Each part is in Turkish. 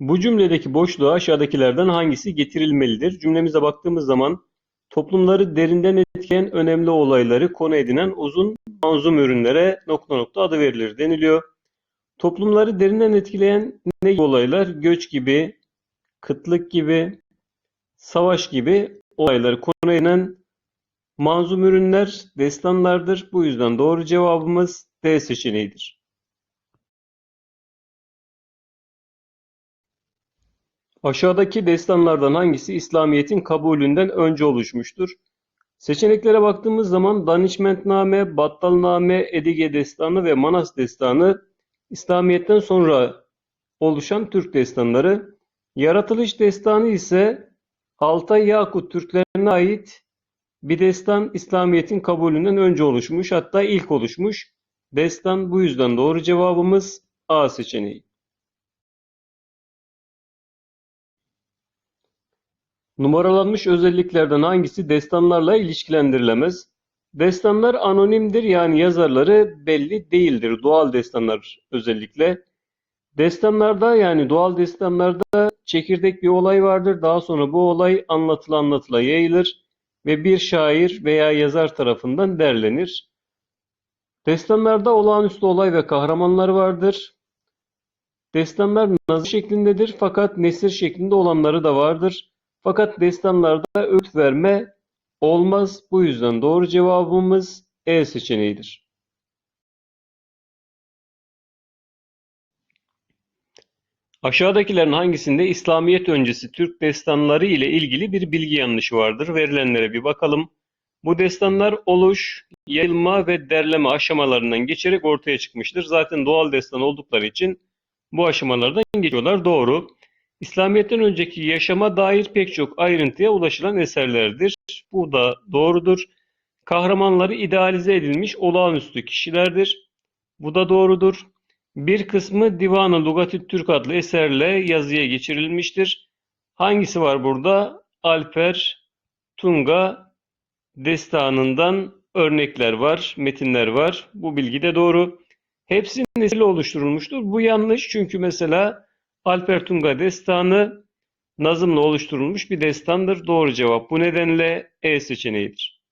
Bu cümledeki boşluğa aşağıdakilerden hangisi getirilmelidir? Cümlemize baktığımız zaman toplumları derinden etkileyen önemli olayları konu edinen uzun manzum ürünlere nokta nokta adı verilir deniliyor. Toplumları derinden etkileyen ne gibi olaylar? Göç gibi, kıtlık gibi, savaş gibi olayları konu edinen manzum ürünler destanlardır. Bu yüzden doğru cevabımız D seçeneğidir. Aşağıdaki destanlardan hangisi İslamiyet'in kabulünden önce oluşmuştur? Seçeneklere baktığımız zaman Danişmentname, Battalname, Edige Destanı ve Manas Destanı İslamiyet'ten sonra oluşan Türk destanları. Yaratılış Destanı ise Altay Yakut Türklerine ait bir destan İslamiyet'in kabulünden önce oluşmuş hatta ilk oluşmuş. Destan bu yüzden doğru cevabımız A seçeneği. Numaralanmış özelliklerden hangisi destanlarla ilişkilendirilemez? Destanlar anonimdir yani yazarları belli değildir. Doğal destanlar özellikle. Destanlarda yani doğal destanlarda çekirdek bir olay vardır. Daha sonra bu olay anlatıla anlatıla yayılır ve bir şair veya yazar tarafından derlenir. Destanlarda olağanüstü olay ve kahramanlar vardır. Destanlar nazı şeklindedir fakat nesir şeklinde olanları da vardır. Fakat destanlarda öğüt verme olmaz. Bu yüzden doğru cevabımız E seçeneğidir. Aşağıdakilerin hangisinde İslamiyet öncesi Türk destanları ile ilgili bir bilgi yanlışı vardır? Verilenlere bir bakalım. Bu destanlar oluş, yayılma ve derleme aşamalarından geçerek ortaya çıkmıştır. Zaten doğal destan oldukları için bu aşamalardan geçiyorlar. Doğru. İslamiyet'ten önceki yaşama dair pek çok ayrıntıya ulaşılan eserlerdir. Bu da doğrudur. Kahramanları idealize edilmiş olağanüstü kişilerdir. Bu da doğrudur. Bir kısmı Divan-ı Lugatü Türk adlı eserle yazıya geçirilmiştir. Hangisi var burada? Alper Tunga destanından örnekler var, metinler var. Bu bilgi de doğru. Hepsi nesille oluşturulmuştur. Bu yanlış çünkü mesela Alper Tunga destanı nazımla oluşturulmuş bir destandır. Doğru cevap bu nedenle E seçeneğidir.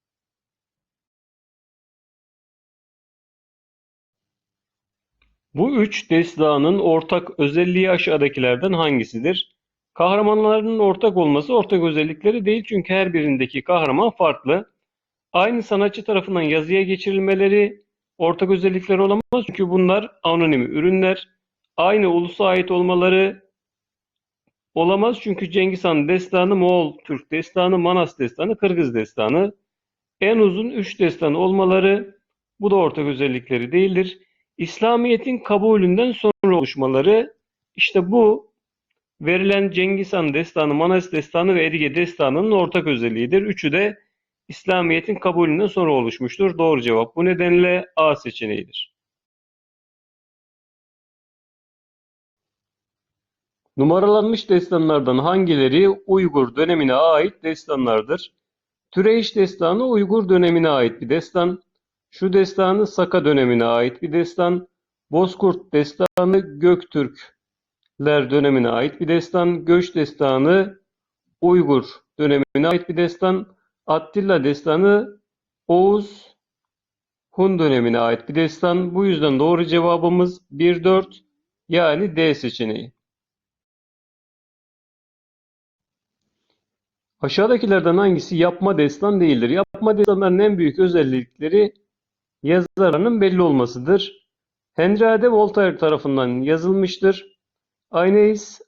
Bu üç destanın ortak özelliği aşağıdakilerden hangisidir? Kahramanlarının ortak olması ortak özellikleri değil çünkü her birindeki kahraman farklı. Aynı sanatçı tarafından yazıya geçirilmeleri ortak özellikleri olamaz çünkü bunlar anonim ürünler. Aynı ulusa ait olmaları olamaz çünkü Cengiz Han destanı Moğol Türk destanı, Manas destanı, Kırgız destanı. En uzun üç destan olmaları bu da ortak özellikleri değildir. İslamiyet'in kabulünden sonra oluşmaları işte bu verilen Cengiz Han destanı, Manas destanı ve Edige destanının ortak özelliğidir. Üçü de İslamiyet'in kabulünden sonra oluşmuştur. Doğru cevap bu nedenle A seçeneğidir. Numaralanmış destanlardan hangileri Uygur dönemine ait destanlardır? Türeyş destanı Uygur dönemine ait bir destan. Şu destanı Saka dönemine ait bir destan. Bozkurt destanı Göktürkler dönemine ait bir destan. Göç destanı Uygur dönemine ait bir destan. Attila destanı Oğuz Hun dönemine ait bir destan. Bu yüzden doğru cevabımız 1-4 yani D seçeneği. Aşağıdakilerden hangisi yapma destan değildir? Yapma destanların en büyük özellikleri yazarının belli olmasıdır. Henriade Voltaire tarafından yazılmıştır. Aeneis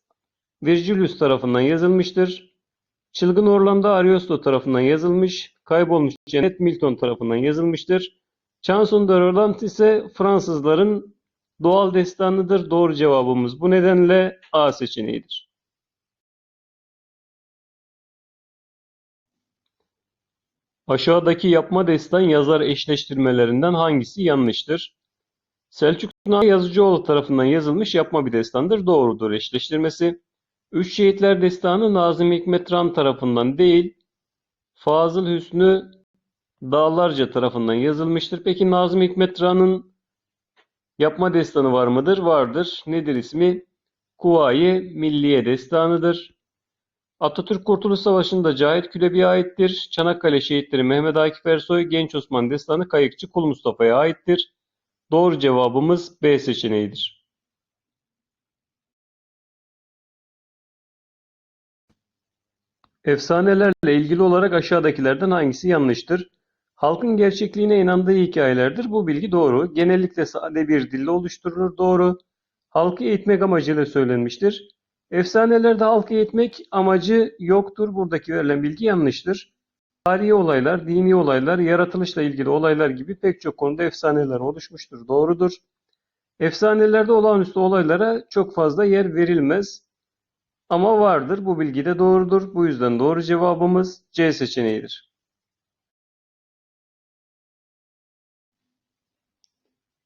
Virgilius tarafından yazılmıştır. Çılgın Orlando Ariosto tarafından yazılmış. Kaybolmuş Cennet Milton tarafından yazılmıştır. Chanson de Roland ise Fransızların doğal destanıdır. Doğru cevabımız bu nedenle A seçeneğidir. Aşağıdaki yapma destan yazar eşleştirmelerinden hangisi yanlıştır? Selçuk Nami Yazıcıoğlu tarafından yazılmış yapma bir destandır. Doğrudur eşleştirmesi. Üç Şehitler Destanı Nazım Hikmet Ram tarafından değil, Fazıl Hüsnü Dağlarca tarafından yazılmıştır. Peki Nazım Hikmet Ran'ın yapma destanı var mıdır? Vardır. Nedir ismi? Kuvayi Milliye Destanı'dır. Atatürk Kurtuluş Savaşı'nda Cahit Külebi'ye aittir. Çanakkale Şehitleri Mehmet Akif Ersoy, Genç Osman Destanı Kayıkçı Kul Mustafa'ya aittir. Doğru cevabımız B seçeneğidir. Efsanelerle ilgili olarak aşağıdakilerden hangisi yanlıştır? Halkın gerçekliğine inandığı hikayelerdir. Bu bilgi doğru. Genellikle sade bir dille oluşturulur. Doğru. Halkı eğitmek amacıyla söylenmiştir. Efsanelerde halkı eğitmek amacı yoktur. Buradaki verilen bilgi yanlıştır. Tarihi olaylar, dini olaylar, yaratılışla ilgili olaylar gibi pek çok konuda efsaneler oluşmuştur. Doğrudur. Efsanelerde olağanüstü olaylara çok fazla yer verilmez. Ama vardır. Bu bilgi de doğrudur. Bu yüzden doğru cevabımız C seçeneğidir.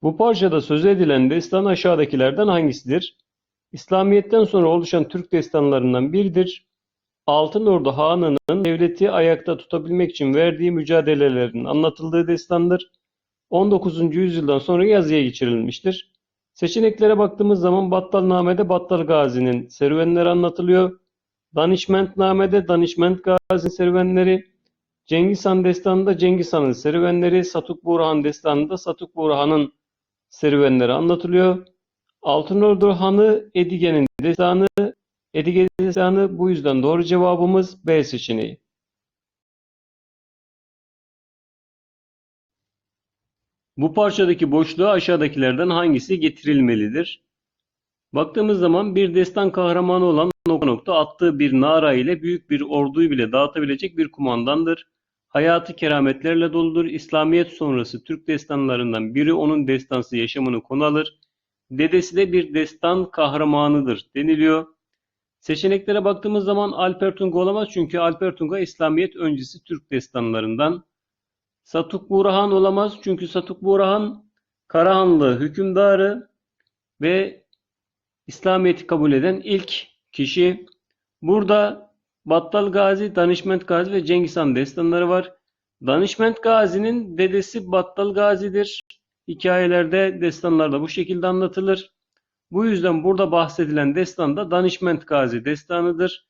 Bu parçada söz edilen destan aşağıdakilerden hangisidir? İslamiyet'ten sonra oluşan Türk destanlarından biridir. Altın Ordu Hanı'nın devleti ayakta tutabilmek için verdiği mücadelelerin anlatıldığı destandır. 19. yüzyıldan sonra yazıya geçirilmiştir. Seçeneklere baktığımız zaman Battalname'de Battal Gazi'nin serüvenleri anlatılıyor. Danişmentname'de Danişment Gazi'nin serüvenleri, Cengiz Han Destanı'nda Cengiz Han'ın serüvenleri, Satuk Burhan Destanı'nda Satuk Burhan'ın serüvenleri anlatılıyor. Altınordu Hanı Edige'nin destanı, Edige destanı bu yüzden doğru cevabımız B seçeneği. Bu parçadaki boşluğa aşağıdakilerden hangisi getirilmelidir? Baktığımız zaman bir destan kahramanı olan nokta nokta attığı bir nara ile büyük bir orduyu bile dağıtabilecek bir kumandandır. Hayatı kerametlerle doludur. İslamiyet sonrası Türk destanlarından biri onun destansı yaşamını konu alır. Dedesi de bir destan kahramanıdır deniliyor. Seçeneklere baktığımız zaman Alper Tunga olamaz çünkü Alper Tunga İslamiyet öncesi Türk destanlarından. Satuk Burhan olamaz çünkü Satuk Burhan Karahanlı hükümdarı ve İslamiyet'i kabul eden ilk kişi. Burada Battal Gazi, Danişment Gazi ve Cengiz Han destanları var. Danişment Gazi'nin dedesi Battal Gazi'dir. Hikayelerde, destanlarda bu şekilde anlatılır. Bu yüzden burada bahsedilen destan da Danişment Gazi destanıdır.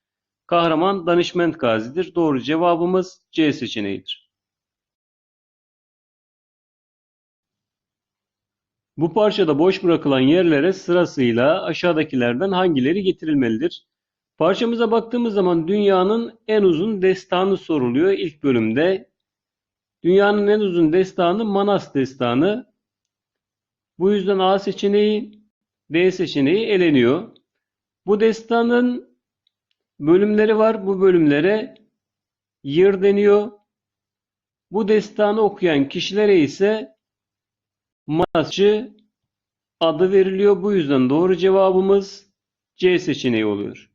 Kahraman Danişment Gazi'dir. Doğru cevabımız C seçeneğidir. Bu parçada boş bırakılan yerlere sırasıyla aşağıdakilerden hangileri getirilmelidir? Parçamıza baktığımız zaman dünyanın en uzun destanı soruluyor ilk bölümde. Dünyanın en uzun destanı Manas destanı. Bu yüzden A seçeneği, D seçeneği eleniyor. Bu destanın bölümleri var. Bu bölümlere yır deniyor. Bu destanı okuyan kişilere ise Manasçı adı veriliyor. Bu yüzden doğru cevabımız C seçeneği oluyor.